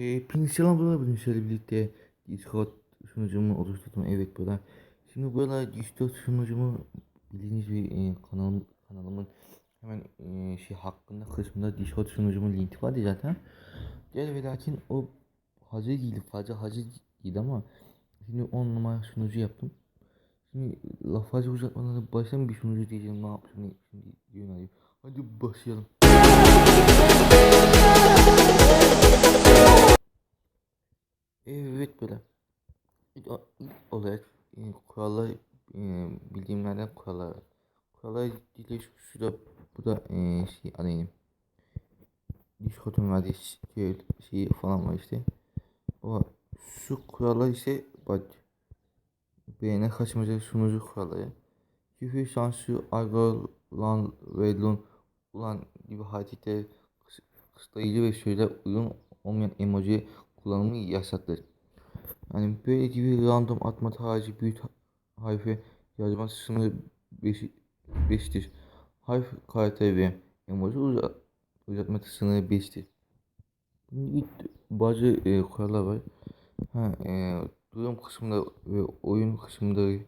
Hepinize selamlar bugün sizlerle birlikte Discord sunucumu oluşturdum. Evet burada. Şimdi burada Discord sunucumu bildiğiniz bir e, kanal, kanalımın hemen e, şey hakkında kısmında Discord sunucumun linki vardı zaten. Gel ve lakin o hazır değildi fazla hazır değildi ama Şimdi 10 numara sunucu yaptım. Şimdi laf fazla uzatmadan da başlayalım. Bir sunucu diyeceğim ne yapayım şimdi diyor Hadi başlayalım Evet böyle. İlk, olarak e, kurallar e, bildiğimlerden kurallar. Kurallar dili şu, da bu da e, şey arayayım. Discord'un verdiği şey, şey falan var işte. Ama şu kurallar ise bak beğene kaçmaca sunucu kuralları. Küfür, sansür, argo, lan ve lun ulan gibi hareketler kıs- kısıtlayıcı ve sözler uygun olmayan emoji kullanımı yasaktır. Yani böyle gibi random atma tarzı büyük harfi yazma sınırı 5'tir. Harf karakter ve emoji uzat, uzatma sınırı 5'tir. Bunun bazı e, kurallar var. Ha, e, durum kısmında ve oyun kısmında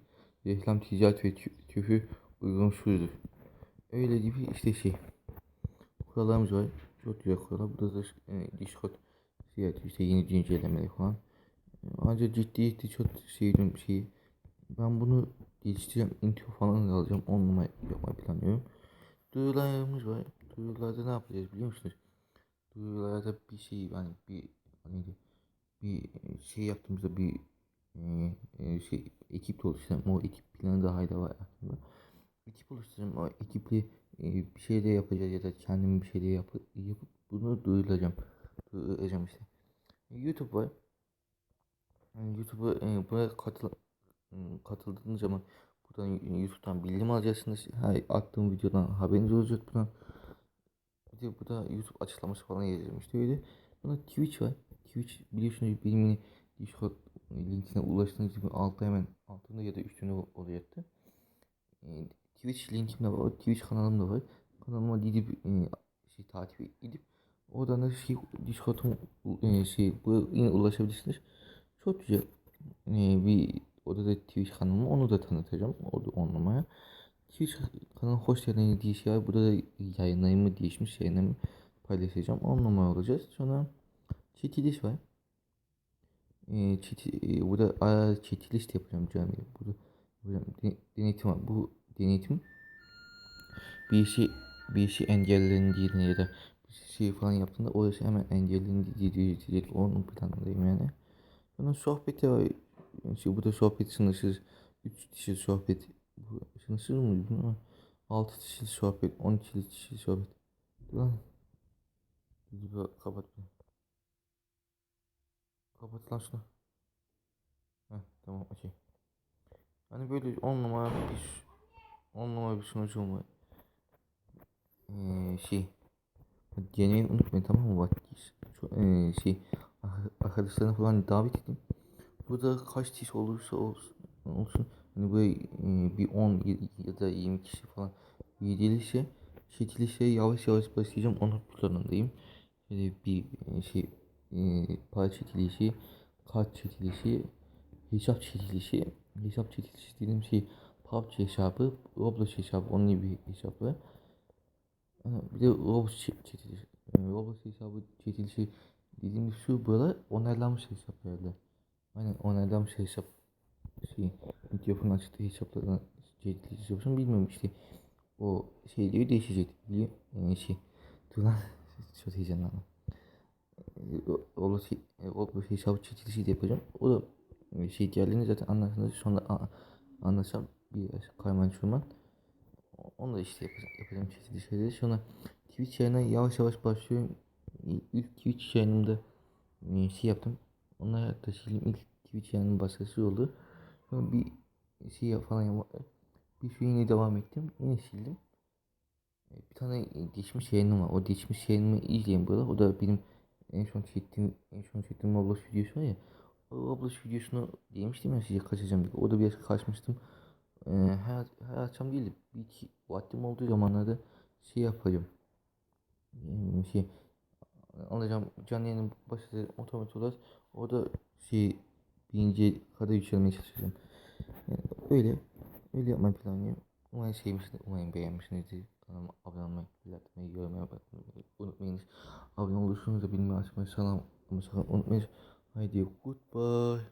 reklam, ticaret ve tü- küfür uygunsuzdur. Öyle gibi işte şey. Kurallarımız var. Çok güzel kurallar. Burada da e, Discord şey işte yeni güncellemeler falan. Ancak ciddiyeti çok sevdiğim şey. Ben bunu geliştireceğim. Intro falan da alacağım. 10 numara yapmayı planlıyorum. Duyurularımız var. Duyurularda ne yapacağız biliyor musunuz? Duyurularda bir şey hani bir hani bir şey yaptığımızda bir e, e, şey ekip de oluşturacağım. O ekip planı da hala var aslında. Ekip oluşturacağım. O ekiple e, bir şey de yapacağız ya da kendim bir şey de yapıp, yapıp bunu duyuracağım. Duyuracağım işte. YouTube var. YouTube'a e, buraya katıl ım, katıldığınız zaman buradan YouTube'dan bildirim alacaksınız. Her attığım videodan haberiniz olacak buradan. Bir de burada YouTube açıklaması falan işte öyle. Buna Twitch var. Twitch biliyorsunuz benim yine Discord linkine ulaştığınız gibi altta hemen altında ya da üstünde olacaktı. E, Twitch linkim de var. Twitch kanalım da var. Kanalıma gidip e, şey takip edip oradan da şey Discord'um e, şey bu yine ulaşabilirsiniz. Çok güzel ee, bir odada Twitch kanalımı onu da tanıtacağım. O da on numara. Twitch kanalı hoş geldin diye şey var. Burada da yayınlarımı değişmiş yayınlarımı paylaşacağım. On numara olacağız. Sonra çekiliş var. Ee, çeti, e, burada ara çekiliş de yapacağım canım. Burada, burada de- denetim var. Bu denetim bir işi bir işi engellendiğinde ya da bir şey falan yaptığında orası hemen engellendiği diyecek. Onun planındayım yani. Sonra sohbeti var. İşte bu da sohbet sınırsız. 3 kişi sohbet. Sınırsız mı? Bunu 6 kişi sohbet. 12 kişi sohbet. Lan. Dur, Kapat bunu. Kapat lan şunu. Heh, tamam okey. Hani böyle 10 numara bir 10 numara bir sunucum var. Ee, şey. Denemeyi unutmayın tamam mı? Bak ee, şey arkadaşlarına falan davet edin. Burada kaç kişi olursa olsun, olsun hani böyle e, bir 10 ya da 20 kişi falan üye gelirse çekilişe yavaş yavaş başlayacağım onun planındayım. Şöyle bir e, şey e, para çekilişi, kart çekilişi, hesap çekilişi, hesap çekilişi dediğim şey PUBG hesabı, Roblox hesabı, onun gibi hesaplar. Bir de Roblox çekilişi, Roblox hesabı çekilişi dediğim şu böyle onaylanmış hesap herhalde. Aynen onaylanmış hesap. Şey, Midyaf'ın açtığı hesaplarına çekiliş yapıyorsun bilmiyorum işte. O şey diyor değişecek biliyor. Yani şey. Dur lan. Çok heyecanlandım. Roblox, Roblox hesabı çekilişi de yapacağım. O da e, şey geldiğinde zaten anlarsınız. Sonra a- anlatsam bir kayman şurman. Onu da işte yapacağım, yapacağım çekilişleri. Sonra Twitch yayına yavaş yavaş başlıyorum. İlk Twitch yayınımda e, şey yaptım. Onlar da sildim. İlk Twitch yayının başkası oldu. Sonra bir şey falan yap- bir şey yine devam ettim. Yine sildim. E, Bir tane geçmiş yayınım var. O geçmiş yayınımı izleyin burada. O da benim en son çektiğim en son çektiğim Roblox videosu var ya. O Roblox videosunu demiştim ya size kaçacağım diye. O da biraz kaçmıştım. Ee, her, her akşam değil de bir iki vaktim olduğu zamanlarda şey yapacağım. Ee, şey alacağım canlı yayının başladı otomatik olarak orada şey birinci kadar yükselmeye çalışacağım. Yani öyle öyle yapmayı planlıyorum. Umarım sevmişsiniz, umarım beğenmişsinizdir. Kanalıma abone olmayı, like atmayı, yorum yapmayı unutmayınız. Abone olursunuz da bilmeyi açmayı salam sakın unutmayın. Haydi goodbye.